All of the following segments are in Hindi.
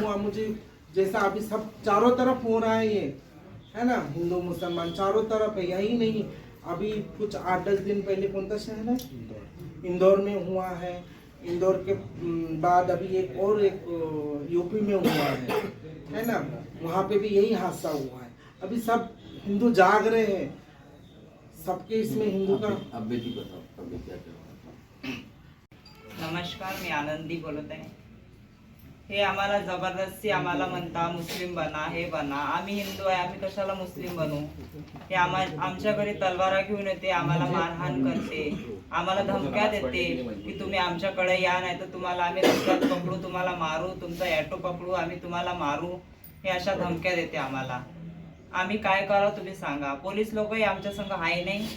हुआ मुझे जैसा अभी सब चारों तरफ़ हो रहा है ये है ना? हिंदू मुसलमान चारों तरफ़ है यही नहीं। अभी कुछ आठ दस दिन पहले कौन सा शहर है? इंदौर में हुआ है। इंदौर के बाद अभी एक और एक यूपी में हुआ है है ना? वहाँ पे भी यही हादसा हुआ है। अभी सब हिंदू जाग रहे हैं। सबके इसमें हिंदू का अब बेटी बताओ नमस्कार मी आनंदी बोलत आहे हे आम्हाला जबरदस्ती आम्हाला म्हणता मुस्लिम बना हे बना. आम्ही हिंदू आहे आम्ही कशाला मुस्लिम बनू? हे आम्हा आमच्या घरी तलवारा घेऊन येते आम्हाला मारहाण करते. आम्हाला धमक्या देते की तुम्ही आमच्याकडे या नाही तर तुम्हाला आम्ही रस्त्यात पकडू तुम्हाला मारू तुमचा ॲटो पकडू आम्ही तुम्हाला मारू. हे अशा धमक्या देते आम्हाला. आम्ही काय करावं तुम्ही सांगा. पोलीस लोकही आमच्या संग आहे नाही.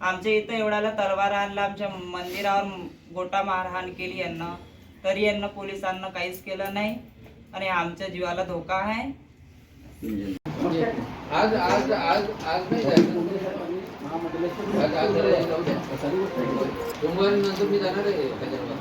आमच्या इथं एवढ्याला तलवार आणला आमच्या मंदिरावर गोटा मारहाण केली यांना. तरी यांना पोलिसांना काहीच केलं नाही. आणि आमच्या जीवाला धोका आहे. आज आज आज आज नाही सोमवारी नंतर मी जाणार आहे हैदराबाद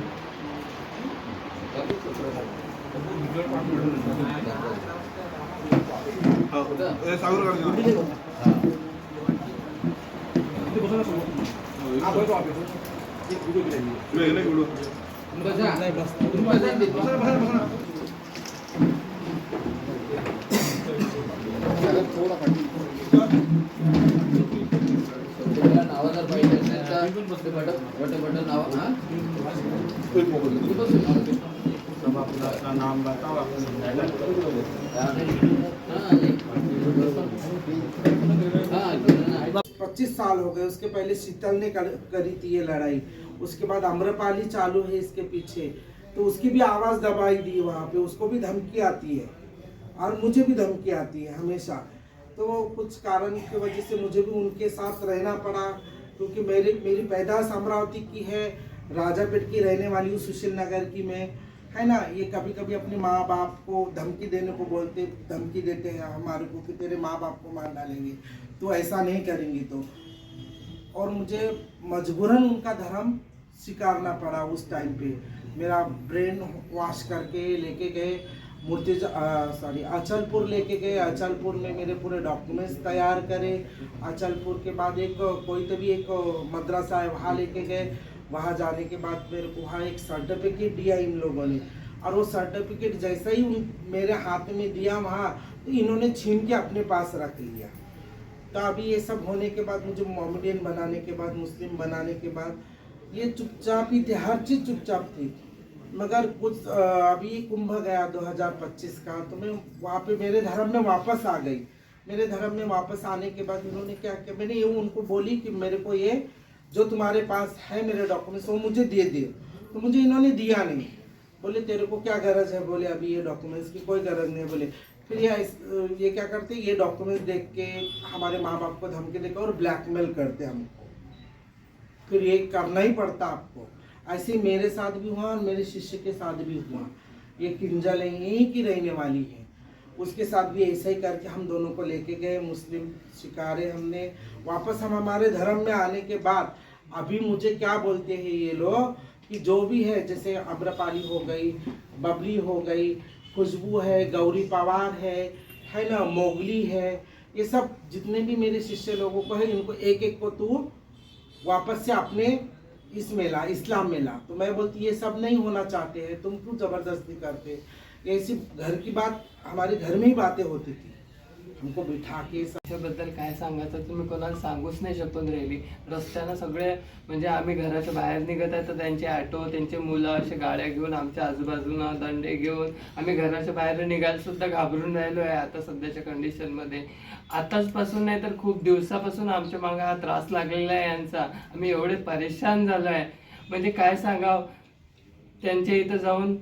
पच्चीस साल हो गए उसके पहले शीतल ने करी थी ये लड़ाई। उसके बाद अम्रपाली चालू है इसके पीछे तो उसकी भी आवाज़ दबाई दी वहाँ पे, उसको भी धमकी आती है, और मुझे भी धमकी आती है हमेशा। तो कुछ कारण की वजह से मुझे भी उनके साथ रहना पड़ा, क्योंकि मेरी मेरी पैदाश अमरावती की है, राजापेट की रहने वाली हूँ सुशील नगर की मैं। है ना, ये कभी कभी अपने माँ बाप को धमकी देने को बोलते, धमकी देते हैं हमारे को कि तेरे माँ बाप को मार डालेंगे तो ऐसा नहीं करेंगे तो। और मुझे मजबूरन उनका धर्म स्वीकारना पड़ा उस टाइम पे। मेरा ब्रेन वॉश करके लेके गए, मूर्ति सॉरी अचलपुर लेके गए। अचलपुर में मेरे पूरे डॉक्यूमेंट्स तैयार करे। अचलपुर के बाद एक, कोई तो भी एक मद्रासा है, वहाँ लेके गए। वहाँ जाने के बाद मेरे को वहाँ एक सर्टिफिकेट दिया इन लोगों ने। और वो सर्टिफिकेट जैसा ही मेरे हाथ में दिया वहाँ तो इन्होंने छीन के अपने पास रख लिया। तो अभी ये सब होने के बाद मुझे मोमेडियन बनाने के बाद, मुस्लिम बनाने के बाद ये चुपचाप ही थे, हर चीज़ चुपचाप थी। मगर कुछ अभी कुंभ गया 2025 का तो मैं वहाँ पे मेरे धर्म में वापस आ गई। मेरे धर्म में वापस आने के बाद इन्होंने क्या किया, मैंने ये उनको बोली कि मेरे को ये जो तुम्हारे पास है मेरे डॉक्यूमेंट्स वो मुझे दे दियो तो मुझे इन्होंने दिया नहीं। बोले, तेरे को क्या गरज है? बोले, अभी ये डॉक्यूमेंट्स की कोई गरज नहीं बोले, फिर ये इस- ये क्या करते ये डॉक्यूमेंट्स देख के हमारे माँ बाप को धमकी देकर और ब्लैकमेल करते हमको फिर ये करना ही पड़ता आपको। ऐसे मेरे साथ भी हुआ और मेरे शिष्य के साथ भी हुआ। ये किंजल यहीं की रहने वाली है। उसके साथ भी ऐसा ही करके हम दोनों को लेके गए, मुस्लिम शिकारे हमने। वापस हम हमारे धर्म में आने के बाद अभी मुझे क्या बोलते हैं ये लोग कि जो भी है, जैसे अब्रपाली हो गई, बबली हो गई, खुशबू है, गौरी पवार है है ना, मोगली है, ये सब जितने भी मेरे शिष्य लोगों को है, इनको एक एक को तू वापस से अपने इस मेला, इस्लाम मेला। तो मैं बोलती, ये सब नहीं होना चाहते हैं, तुम क्यों ज़बरदस्ती करते? ये सिर्फ़ घर की बात, हमारे घर में ही बातें होती थी। हमको बिठा के त्याच्याबद्दल काय सांगायचं तुम्ही कोणाला सांगूच नाही शकून राहिली रस्त्यानं सगळे म्हणजे आम्ही घराच्या बाहेर निघत आहे तर त्यांचे ऑटो त्यांचे मुलं असे गाड्या घेऊन आमच्या आजूबाजून दंडे घेऊन आम्ही घराच्या बाहेर निघायला सुद्धा घाबरून राहिलो आहे आता सध्याच्या कंडिशनमध्ये आताच पासून नाही तर खूप दिवसापासून आमच्या मागे हा त्रास लागलेला आहे यांचा. आम्ही एवढे परेशान झालो आहे. म्हणजे काय सांगावं? त्यांच्या इथं जाऊन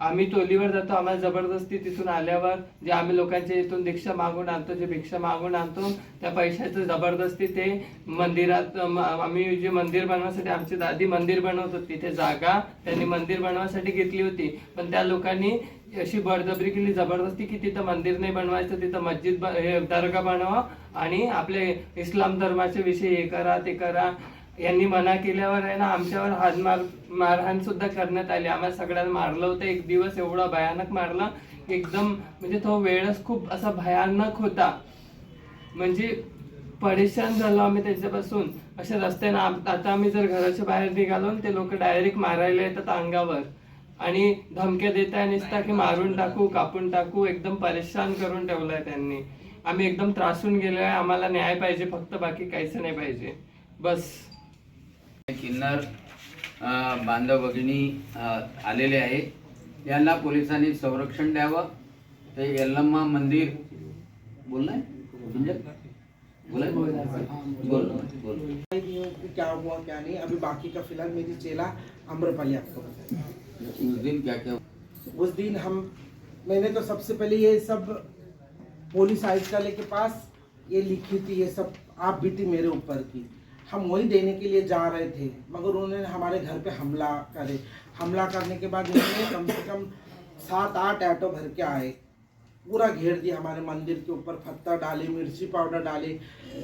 आम्ही टोलीवर जातो आम्हाला जबरदस्ती तिथून आल्यावर जे आम्ही लोकांच्या इथून दीक्षा मागून आणतो जे भिक्षा मागून आणतो त्या पैशाचं जबरदस्ती ते मंदिरात आम्ही जे मंदिर बनवण्यासाठी आमची दादी मंदिर बनवत होती तिथे जागा त्यांनी मंदिर बनवण्यासाठी घेतली होती. पण त्या लोकांनी अशी बळजबरी केली जबरदस्ती की तिथं मंदिर नाही बनवायचं तिथं मस्जिद हे दर्गा बनवा आणि आपले इस्लाम धर्माच्या विषयी हे करा ते करा. यांनी मना केल्यावर आहे ना आमच्यावर हातमार मारहाण सुद्धा करण्यात आली. आम्हाला सगळ्यांना मारलं होतं. एक दिवस एवढा भयानक मारला. एकदम म्हणजे तो वेळच खूप असा भयानक होता. म्हणजे परेशान झालो आम्ही त्याच्यापासून. अशा रस्ते ना आता आम्ही जर घराच्या बाहेर निघालो ते लोक डायरेक्ट मारायला येतात अंगावर. आणि धमक्या देत आहे नुसता की मारून टाकू कापून टाकू एकदम परेशान करून ठेवलंय त्यांनी. आम्ही एकदम त्रासून गेलो आहे आम्हाला न्याय पाहिजे फक्त बाकी काहीच नाही पाहिजे. बस. किन्नर बांधव भगिनी आलेले आहे. यांना पोलिसांनी संरक्षण द्यावं. ते यल्लम्मा मंदिर बोलणार बोला बोल बोल. क्या हुआ क्या नहीं? अभी बाकी का फ़िलहाल मेरी चेला अम्रपाली आपको उस दिन क्या क्या उस दिन हम मैंने तो सबसे पहले ये सब पुलिस आयुक्तालय के पास ये लिखी थी ये सब आप थी मेरे ऊपर की। हम वही देने के लिए जा रहे थे, मगर उन्होंने हमारे घर पे हमला करे। हमला करने के बाद उन्होंने कम से कम सात आठ ऑटो भर के आए। पूरा घेर दिया हमारे मंदिर के ऊपर पत्थर डाले, मिर्ची पाउडर डाले,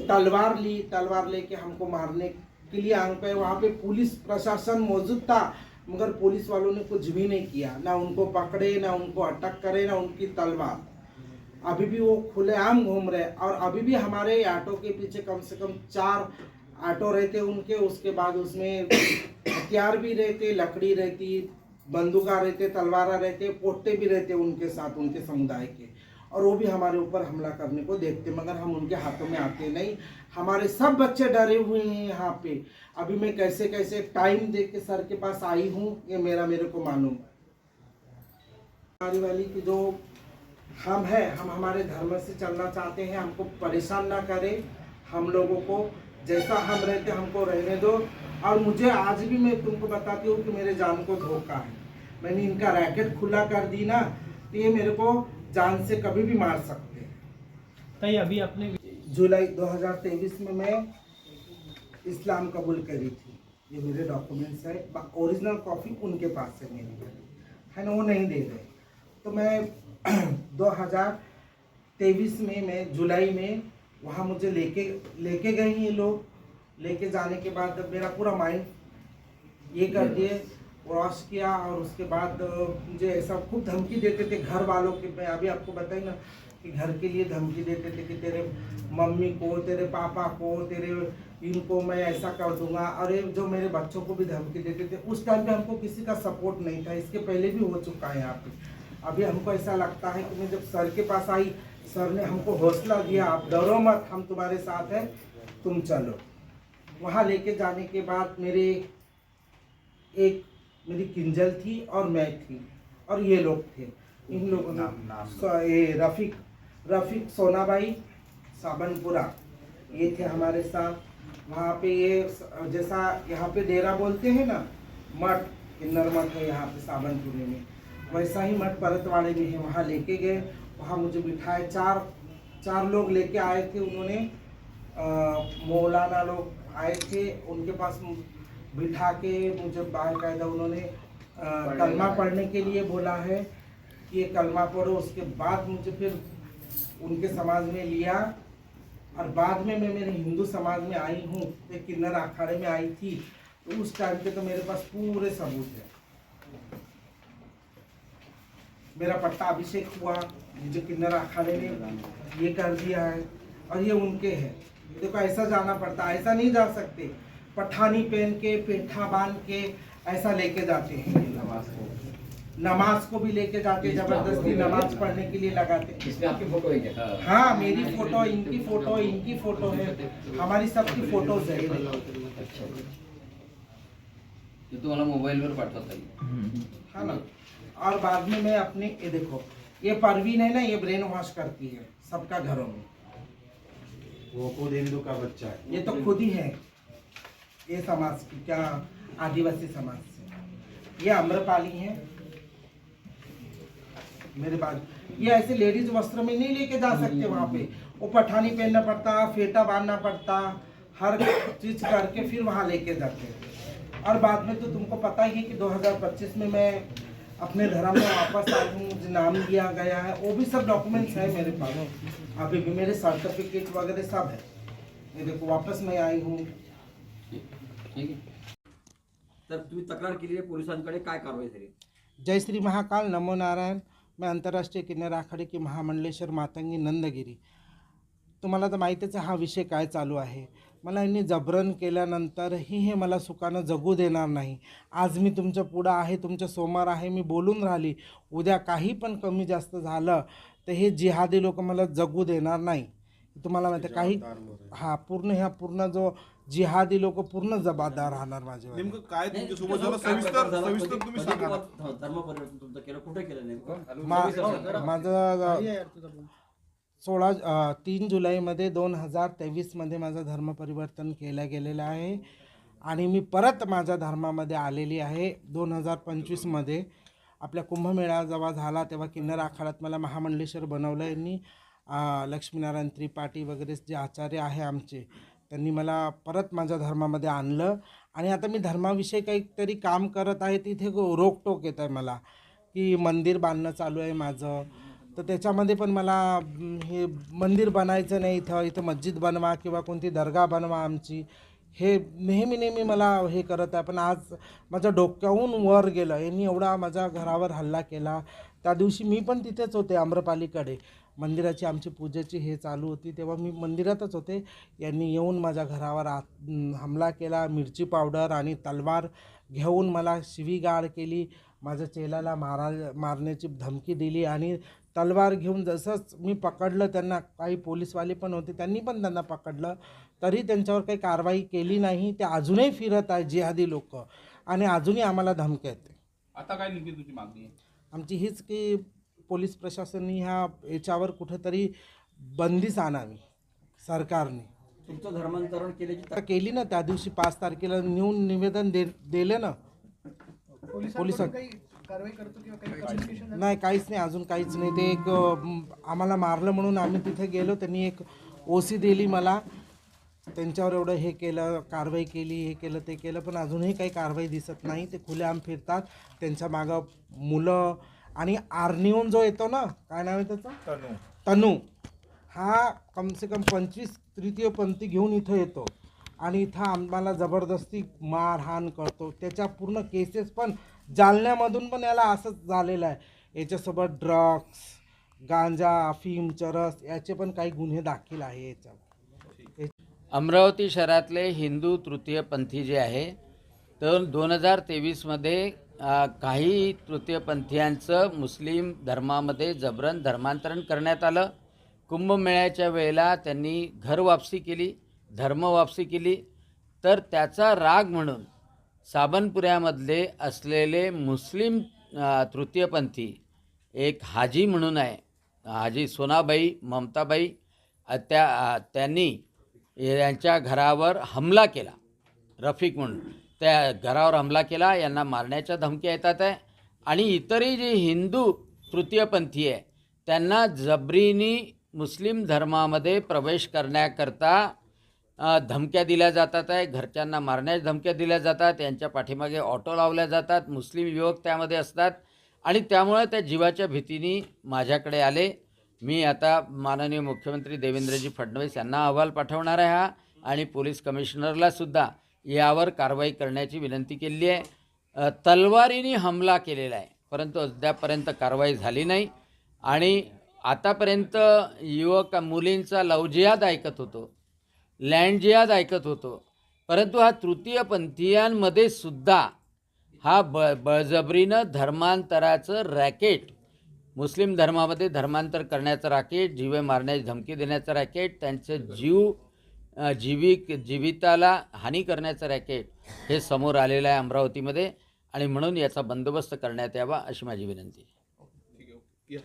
तलवार ली, तलवार लेके हमको मारने के लिए आंग पे वहाँ पे पुलिस प्रशासन मौजूद था, मगर पुलिस वालों ने कुछ भी नहीं किया। ना उनको पकड़े, ना उनको अटक करे, ना उनकी तलवार। अभी भी वो खुलेआम घूम रहे और अभी भी हमारे ऑटो के पीछे कम से कम चार ऑटो रहते उनके, उसके बाद उसमें हथियार भी रहते, लकड़ी रहती, बंदूका रहते, तलवारा रहते पोट्टे भी रहते उनके साथ, उनके समुदाय के। और वो भी हमारे ऊपर हमला करने को देखते, मगर हम उनके हाथों में आते नहीं। हमारे सब बच्चे डरे हुए हैं यहाँ पे। अभी मैं कैसे कैसे टाइम दे के सर के पास आई हूँ, ये मेरा, मेरे को मालूम हमारी वाली की जो हम है, हम हमारे धर्म से चलना चाहते हैं, हमको परेशान ना करें, हम लोगों को जैसा हम रहते हमको रहने दो। और मुझे आज भी मैं तुमको बताती हूँ कि मेरे जान को धोखा है। मैंने इनका रैकेट खुला कर दी ना तो ये मेरे को जान से कभी भी मार सकते हैं। ताई अभी आपने जुलाई 2023 में मैं इस्लाम कबूल करी थी। ये मेरे डॉक्यूमेंट्स है ओरिजिनल कॉपी उनके पास है मेरी है। ना वो नहीं दे रहे। तो मैं 2023 में मैं जुलाई में वहाँ मुझे लेके लेके गए ये लोग। लेके जाने के बाद मेरा पूरा माइंड ये कर दिए क्रॉस किया और उसके बाद मुझे ऐसा खूब धमकी देते थे घर वालों के। मैं अभी आपको बताई ना कि घर के लिए धमकी देते थे कि तेरे मम्मी को तेरे पापा को तेरे इनको मैं ऐसा कर दूँगा। और ये जो मेरे बच्चों को भी धमकी देते थे उस टाइम पे हमको किसी का सपोर्ट नहीं था। इसके पहले भी हो चुका है यहाँ पे। अभी हमको ऐसा लगता है कि मैं जब सर के पास आई सर ने हमको हौसला दिया आप डरो मत हम तुम्हारे साथ हैं तुम चलो। वहाँ लेके जाने के बाद मेरे एक मेरी किंजल थी और मैं थी और ये लोग थे। इन लोगों ने स- ये रफीक रफीक सोनाबाई साबनपुरा। ये थे हमारे साथ। वहाँ पे ये जैसा यहाँ पे डेरा बोलते हैं ना मठ किन्नर मठ है यहाँ पे साबनपुरे में। वैसा ही मठ परतवाड़े में है वहाँ लेके गए। वहाँ मुझे बिठाए। चार चार लोग लेके आए थे उन्होंने। मौलाना लोग आए थे उनके पास बिठा के मुझे बाकायदा उन्होंने कलमा पढ़ने के लिए बोला है कि ये कलमा पढ़ो उसके बाद मुझे फिर उनके समाज में लिया। और बाद में मैं मेरे हिंदू समाज में आई हूँ एक किन्नर अखाड़े में आई थी तो उस टाइम पे तो मेरे पास पूरे सबूत है। मेरा पट्टा अभिषेक हुआ मुझे किन्नर अखाड़े ने ये कर दिया है और ये उनके है। देखो ऐसा जाना पड़ता है ऐसा नहीं जा सकते। पठानी पहन के पेठा बाँध के ऐसा लेके जाते हैं। नमाज़ को नमाज़ को भी लेके जाते ज़बरदस्ती नमाज़ पढ़ने के लिए लगाते। आपकी फ़ोटो है हाँ मेरी फ़ोटो इनकी फ़ोटो इनकी फ़ोटो है। हमारी सबकी फ़ोटोज़ है। ते तुम्हाला मोबाईलवर पाठवता येईल हाँ ना? और बाद में मैं अपने ये देखो ये परवीन है ना ये ब्रेन वॉश करती है सबका घरों में। वो खुद हिंदू का बच्चा है। ये तो खुद ही है। ये समाज की क्या आदिवासी समाज से। ये अम्रपाली है। मेरे बाद ये ऐसे लेडीज़ वस्त्र में नहीं लेके जा सकते वहाँ पे। वो पठानी पहनना पड़ता फेटा बांधना पड़ता हर चीज़ करके फिर वहाँ लेके जाते हैं। और बाद में तो तुमको पता ही है कि 2025 में मैं अपने धर्म में वापस आई हूँ मुझे नाम दिया गया है वो भी सब डॉक्यूमेंट्स है मेरे पास। अभी भी मेरे सर्टिफिकेट वगैरह सब है। ये देखो वापस मैं आई हूँ। ठीक आहे तर तुम्ही तक्रार केली आहे पोलिसांकडे काय कारवाई झाली जय श्री महाकाल नमो नारायण। मैं अंतर्राष्ट्रीय किन्नर आखाडे की महामंडलेश्वर मातंगी नंदगिरी। तुम्हाला तर माहितीच आहे हा विषय काय चालू आहे? मला यांनी जबरन केल्यानंतरही हे मला सुखानं जगू देणार नाही. आज मी तुमच्या पुढं आहे तुमच्यासमोर आहे मी बोलून राहिली. उद्या काही पण कमी जास्त झालं तर हे जिहादी लोक मला जगू देणार नाही. तुम्हाला माहिती आहे काही हा पूर्ण ह्या पूर्ण जो जिहादी लोक पूर्ण जबाबदार राहणार नेमकं काय तुमच्यासोबत झालं? सविस्तर सविस्तर तुम्ही सांगा ना. धर्म परिवर्तन तुमचं केलं? कुठे केलं नेमकं? मा माझं सोळा तीन जुलैमध्ये दोन हजार तेवीसमध्ये माझं धर्म परिवर्तन केलं गेलेलं आहे. आणि मी परत माझ्या धर्मामध्ये आलेली आहे दोन हजार पंचवीसमध्ये. आपल्या कुंभमेळा जेव्हा झाला तेव्हा किन्नर आखाड्यात मला महामंडलेश्वर बनवलं यांनी. लक्ष्मीनारायण त्रिपाठी वगैरे जे आचार्य आहे आमचे त्यांनी मला परत माझ्या धर्मामध्ये आणलं. आणि आता मी धर्माविषयी काहीतरी काम करत आहे तिथे गो- रोकटोक येत आहे मला की मंदिर बांधणं चालू आहे माझं. तर त्याच्यामध्ये पण मला हे मंदिर बनायचं नाही इथं इथं मस्जिद बनवा किंवा कोणती दर्गा बनवा आमची. हे नेहमी नेहमी मला हे करत आहे. पण आज माझ्या डोक्याहून वर गेलं. यांनी एवढा माझ्या घरावर हल्ला केला. त्या दिवशी मी पण तिथेच होते आम्रपालीकडे. मंदिराची आमची पूजेची हे चालू होती. तेव्हा मी मंदिरातच होते. यांनी येऊन माझ्या घरावर आत हमला केला. मिरची पावडर आणि तलवार घेऊन मला शिवीगाळ केली. माझ्या चेलाला मारा मारण्याची धमकी दिली आणि तलवार घेऊन जसंच मी पकडलं त्यांना काही पोलीसवाले पण होते त्यांनी पण त्यांना पकडलं. तरी त्यांच्यावर काही कारवाई केली नाही ते अजूनही फिरत आहे जिहादी लोक. आणि अजूनही आम्हाला धमक्या येते. आता काय नेमकी तुझी मागणी आहे? आमची हीच की पोलीस प्रशासनाने ह्या याच्यावर कुठेतरी बंदीच आणावी सरकारने. तुमचं धर्मांतरण केल्याची आता केली ना त्या दिवशी पाच तारखेला नेऊन निवेदन दे दिले ना. नाही काहीच नाही अजून काहीच नाही. ते एक अं, आम्हाला मारलं म्हणून आम्ही तिथे गेलो. त्यांनी एक ओसी दिली मला. त्यांच्यावर एवढं हे केलं कारवाई केली हे केलं ते केलं पण अजूनही काही कारवाई दिसत नाही. ते खुलेआम फिरतात. त्यांच्या मागं मुलं आणि आर्निओन जो येतो ना काय नाव आहे त्याचं? तनू. हा कमसे कम पंचवीस तृतीयपंथी घेऊन इथं येतो. आणि इथं आम्हाला जबरदस्ती मारहाण करतो. त्याच्या पूर्ण केसेस पण जालन्यामधून पण याला असंच झालेलं आहे. याच्यासोबत ड्रग्स गांजा अफीम चरस याचे पण काही गुन्हे दाखल आहे याच्यावर. अमरावती शहरातले हिंदू तृतीयपंथी जे आहे तर दोन हजार तेवीसमध्ये काही तृतीयपंथीयांचं मुस्लिम धर्मामध्ये जबरन धर्मांतरण करण्यात आलं. कुंभमेळ्याच्या वेळेला त्यांनी घर वापसी केली धर्म वापसी केली. तर त्याचा राग म्हणून साबनपुऱ्यामधले असलेले मुस्लिम तृतीयपंथी एक हाजी म्हणून आहे. हाजी सोनाबाई ममताबाई त्या त्यांनी यांच्या घरावर हमला केला. रफिक म्हणून. त्या घरावर हमला केला यांना मारण्याच्या धमक्या येतात आहे. आणि इतरही जे हिंदू तृतीयपंथी आहे त्यांना जबरीनी मुस्लिम धर्मामध्ये प्रवेश करण्याकरता धमक्या दिल्या जातात आहे. घरच्यांना मारण्याच्या धमक्या दिल्या जातात. यांच्या पाठीमागे ऑटो लावल्या जातात. मुस्लिम युवक त्यामध्ये असतात. आणि त्यामुळे त्या जीवाच्या भीतीने माझ्याकडे आले. मी आता माननीय मुख्यमंत्री देवेंद्रजी फडणवीस यांना अहवाल पाठवणार आहे हा. आणि पोलीस कमिशनरला सुद्धा यावर कारवाई करण्याची विनंती केली आहे. तलवारीने हमला केलेला आहे. परंतु अद्यापर्यंत कारवाई झाली नाही. आणि आतापर्यंत युवक मुलींचा लवजियाद ऐकत होतो. लँडजियाद ऐकत होतो. परंतु हा तृतीयपंथीयांमध्ये सुद्धा हा ब बळजबरीनं धर्मांतराचं रॅकेट मुस्लिम धर्मामध्ये धर्मांतर करण्याचं रॅकेट जीवे मारण्याची धमकी देण्याचं रॅकेट त्यांचं जीव जीविक जीविताला हानी करण्याचं रॅकेट हे समोर आलेलं आहे अमरावतीमध्ये आणि म्हणून याचा बंदोबस्त करण्यात यावा अशी माझी विनंती आहे.